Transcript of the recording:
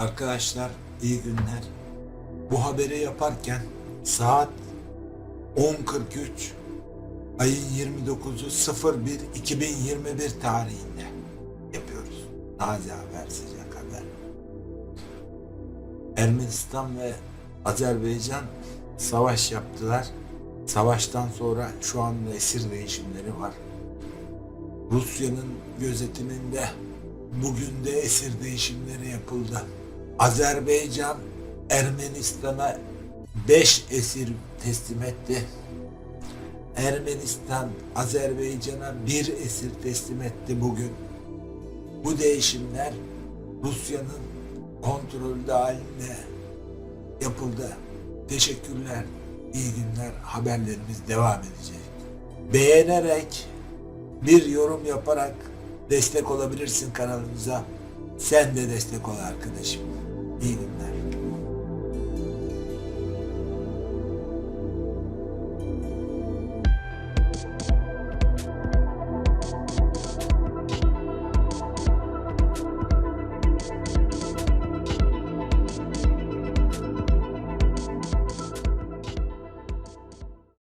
Arkadaşlar iyi günler. Bu haberi yaparken saat 10.43 ayın 29'u 01 2021 tarihinde yapıyoruz. Taze haber sıcak haber. Ermenistan ve Azerbaycan savaş yaptılar. Savaştan sonra şu anda esir değişimleri var. Rusya'nın gözetiminde bugün de esir değişimleri yapıldı. Azerbaycan Ermenistan'a 5 esir teslim etti. Ermenistan Azerbaycan'a bir esir teslim etti bugün. Bu değişimler Rusya'nın kontrolü dahilinde yapıldı. Teşekkürler, iyi günler. Haberlerimiz devam edecek. Beğenerek, bir yorum yaparak destek olabilirsin kanalımıza. Sen de destek ol arkadaşım.